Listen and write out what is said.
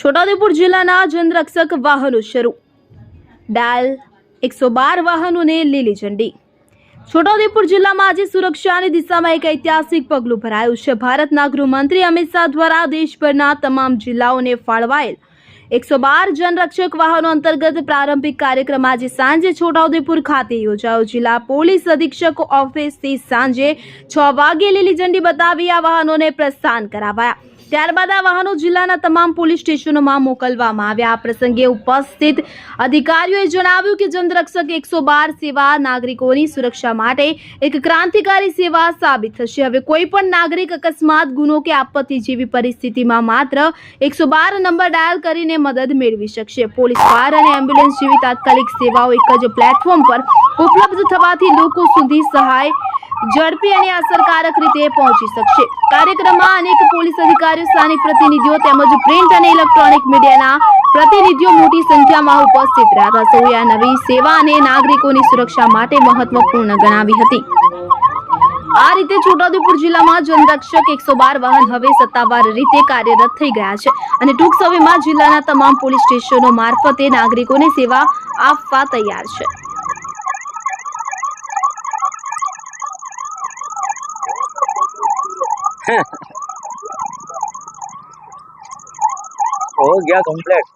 છોટાઉદેપુર જિલ્લાના જનરક્ષક વાહનો શરૂ. ડાલ એકસો બાર વાહનોને લીલી ઝંડી. છોટાઉદેપુર જિલ્લામાં આજે સુરક્ષાની દિશામાં એક ઐતિહાસિક પગલું ભરાયું છે. ભારતના ગૃહમંત્રી અમિત શાહ દ્વારા દેશભરના તમામ જિલ્લાઓને ફાળવાયેલ એકસો બાર જનરક્ષક વાહનો અંતર્ગત પ્રારંભિક કાર્યક્રમ આજે સાંજે છોટાઉદેપુર ખાતે યોજાયો. જિલ્લા પોલીસ અધિક્ષક ઓફિસથી સાંજે છ વાગ્યે લીલી ઝંડી બતાવી આ વાહનોને પ્રસ્થાન કરાવાયા. ત્યારબાદ આ વાહનો જિલ્લાના તમામ પોલીસ સ્ટેશનોમાં મોકલવામાં આવ્યા. આ પ્રસંગે ઉપસ્થિત અધિકારીઓએ જણાવ્યું કે જનરક્ષક એકસો બાર સેવા નાગરિકોની સુરક્ષા માટે એક ક્રાંતિકારી સેવા સાબિત થશે. હવે કોઈ પણ નાગરિક અકસ્માત, ગુનો કે આપત્તિ જેવી પરિસ્થિતિમાં માત્ર એકસો બાર નંબર ડાયલ કરીને મદદ મેળવી શકશે. પોલીસ કાર અને એમ્બ્યુલન્સ જેવી તાત્કાલિક સેવાઓ એક જ પ્લેટફોર્મ પર ઉપલબ્ધ થવાથી લોકો સુધી સહાય ઝડપી અને અસરકારક રીતે પહોંચી શકશે. કાર્યક્રમમાં અનેક પોલીસ અધિકારીઓ, સ્થાનિક પ્રતિનિધિઓ તેમજ પ્રિન્ટ અને ઇલેક્ટ્રોનિક મીડિયાના પ્રતિનિધિઓ મોટી સંખ્યામાં ઉપસ્થિત રહ્યા હતા. આ નવી સેવા અને નાગરિકોની સુરક્ષા માટે મહત્વપૂર્ણ ગણાવી હતી. આ રીતે છોટાઉદેપુર જિલ્લામાં જનરક્ષક એકસો બાર વાહન હવે સત્તાવાર રીતે કાર્યરત થઈ ગયા છે અને ટૂંક સમયમાં જિલ્લાના તમામ પોલીસ સ્ટેશનો મારફતે નાગરિકોને સેવા આપવા તૈયાર છે. हो गया कंप्लीट